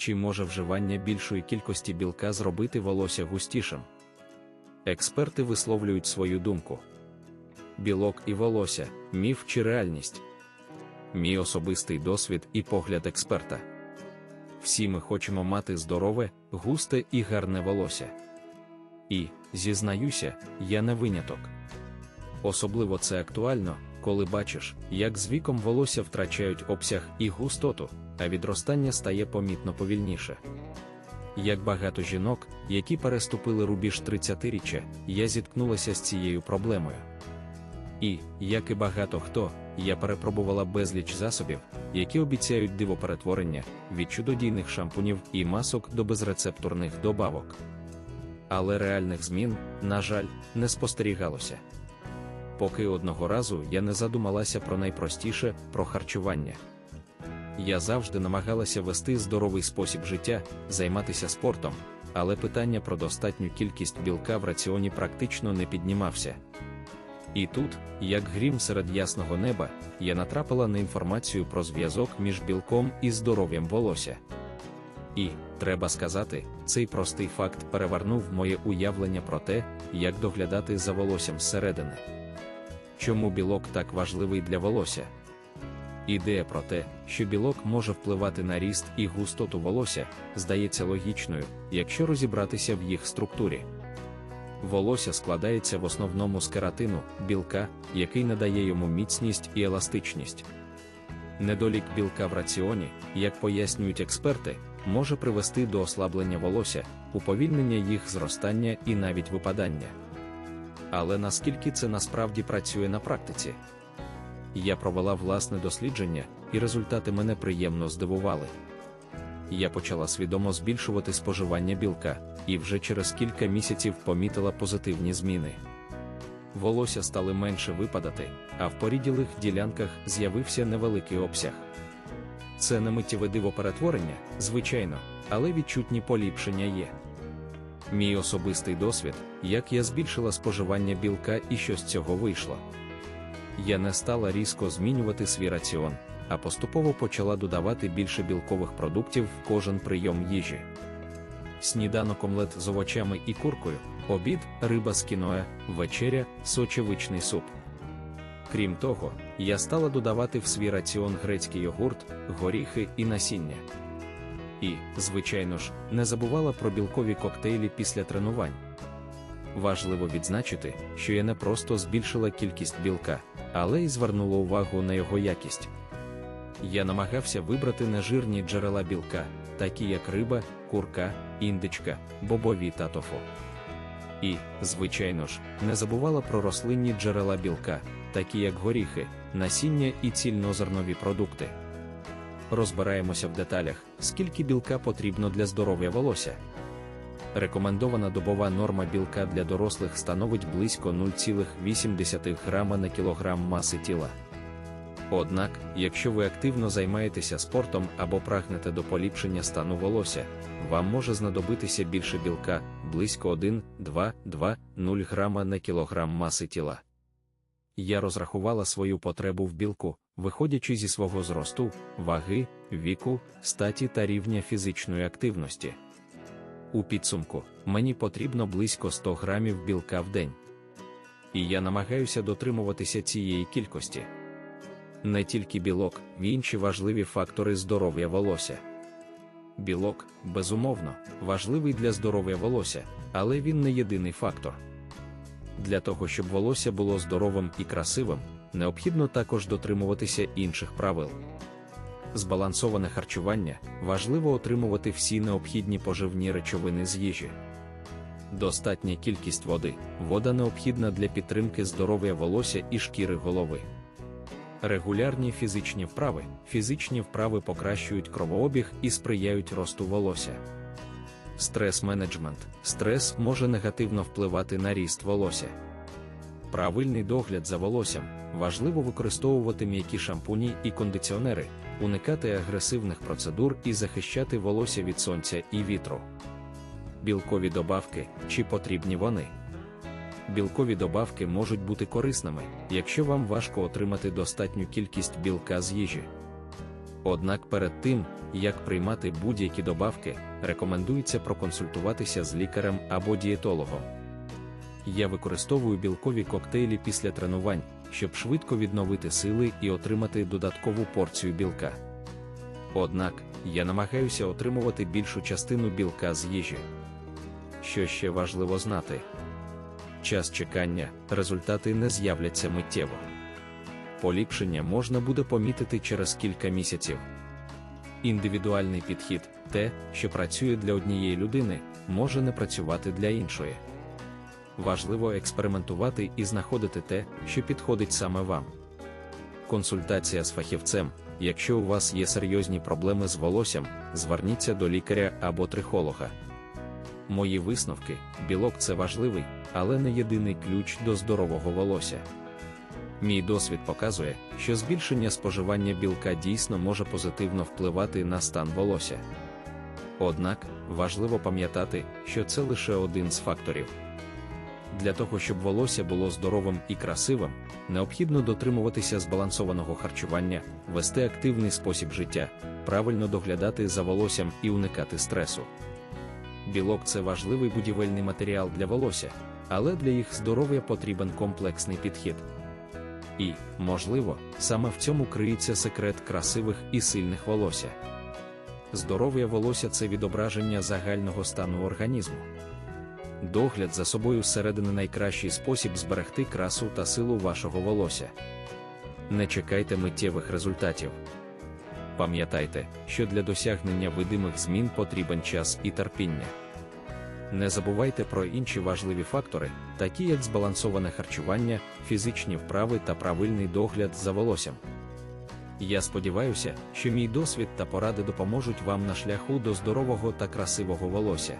чи може вживання більшої кількості білка зробити волосся густішим. Експерти висловлюють свою думку. Білок і волосся, міф чи реальність. Мій особистий досвід і погляд експерта. Всі ми хочемо мати здорове, густе і гарне волосся. І, зізнаюся, я не виняток. Особливо це актуально, коли бачиш, як з віком волосся втрачають обсяг і густоту, а відростання стає помітно повільніше. Як багато жінок, які переступили рубіж 30-річчя, я зіткнулася з цією проблемою. І, як і багато хто, я перепробувала безліч засобів, які обіцяють дивоперетворення, від чудодійних шампунів і масок до безрецептурних добавок. Але реальних змін, на жаль, не спостерігалося. Поки одного разу я не задумалася про найпростіше про харчування. Я завжди намагалася вести здоровий спосіб життя, займатися спортом, але питання про достатню кількість білка в раціоні практично не піднімався. І тут, як грім серед ясного неба, я натрапила на інформацію про зв'язок між білком і здоров'ям волосся. І, треба сказати, цей простий факт перевернув моє уявлення про те, як доглядати за волоссям зсередини. Чому білок так важливий для волосся? Ідея про те, що білок може впливати на ріст і густоту волосся, здається логічною, якщо розібратися в їх структурі. Волосся складається в основному з кератину, білка, який надає йому міцність і еластичність. Недолік білка в раціоні, як пояснюють експерти, може привести до ослаблення волосся, уповільнення їх зростання і навіть випадання. Але наскільки це насправді працює на практиці? Я провела власне дослідження, і результати мене приємно здивували. Я почала свідомо збільшувати споживання білка, і вже через кілька місяців помітила позитивні зміни. Волосся стали менше випадати, а в поріділих ділянках з'явився невеликий обсяг. Це не миттєве дивоперетворення, звичайно, але відчутні поліпшення є. Мій особистий досвід, як я збільшила споживання білка і що з цього вийшло. Я не стала різко змінювати свій раціон, а поступово почала додавати більше білкових продуктів в кожен прийом їжі. Сніданок омлет з овочами і куркою, обід, риба з кіноя, вечеря, сочевичний суп. Крім того, я стала додавати в свій раціон грецький йогурт, горіхи і насіння. І, звичайно ж, не забувала про білкові коктейлі після тренувань. Важливо відзначити, що я не просто збільшила кількість білка, але й звернула увагу на його якість. Я намагався вибрати нежирні джерела білка, такі як риба, курка, індичка, бобові та тофу. І, звичайно ж, не забувала про рослинні джерела білка, такі як горіхи, насіння і цільнозернові продукти. Розбираємося в деталях, скільки білка потрібно для здоров'я волосся. Рекомендована добова норма білка для дорослих становить близько 0,8 грама на кілограм маси тіла. Однак, якщо ви активно займаєтеся спортом або прагнете до поліпшення стану волосся, вам може знадобитися більше білка близько 1,2-2,0 грама на кілограм маси тіла. Я розрахувала свою потребу в білку, виходячи зі свого зросту, ваги, віку, статі та рівня фізичної активності. У підсумку, мені потрібно близько 100 грамів білка в день. І я намагаюся дотримуватися цієї кількості. Не тільки білок, інші важливі фактори здоров'я волосся. Білок, безумовно, важливий для здоров'я волосся, але він не єдиний фактор. Для того, щоб волосся було здоровим і красивим, необхідно також дотримуватися інших правил. Збалансоване харчування важливо отримувати всі необхідні поживні речовини з їжі. Достатня кількість води. Вода необхідна для підтримки здоров'я волосся і шкіри голови. Регулярні фізичні вправи. Фізичні вправи покращують кровообіг і сприяють росту волосся. Стрес-менеджмент. Стрес може негативно впливати на ріст волосся. Правильний догляд за волоссям. Важливо використовувати м'які шампуні і кондиціонери, уникати агресивних процедур і захищати волосся від сонця і вітру. Білкові добавки чи потрібні вони. Білкові добавки можуть бути корисними, якщо вам важко отримати достатню кількість білка з їжі. Однак перед тим, як приймати будь-які добавки, рекомендується проконсультуватися з лікарем або дієтологом. Я використовую білкові коктейлі після тренувань, щоб швидко відновити сили і отримати додаткову порцію білка. Однак, я намагаюся отримувати більшу частину білка з їжі. Що ще важливо знати? Час чекання, результати не з'являться миттєво. Поліпшення можна буде помітити через кілька місяців. Індивідуальний підхід те, що працює для однієї людини, може не працювати для іншої. Важливо експериментувати і знаходити те, що підходить саме вам. Консультація з фахівцем. Якщо у вас є серйозні проблеми з волоссям, зверніться до лікаря або трихолога. Мої висновки: білок це важливий, але не єдиний ключ до здорового волосся. Мій досвід показує, що збільшення споживання білка дійсно може позитивно впливати на стан волосся. Однак важливо пам'ятати, що це лише один з факторів. Для того, щоб волосся було здоровим і красивим, необхідно дотримуватися збалансованого харчування, вести активний спосіб життя, правильно доглядати за волоссям і уникати стресу. Білок це важливий будівельний матеріал для волосся, але для їх здоров'я потрібен комплексний підхід. І, можливо, саме в цьому криється секрет красивих і сильних волосся. Здоров'я волосся це відображення загального стану організму. Догляд за собою зсередини найкращий спосіб зберегти красу та силу вашого волосся. Не чекайте миттєвих результатів. Пам'ятайте, що для досягнення видимих змін потрібен час і терпіння. Не забувайте про інші важливі фактори, такі як збалансоване харчування, фізичні вправи та правильний догляд за волоссям. Я сподіваюся, що мій досвід та поради допоможуть вам на шляху до здорового та красивого волосся.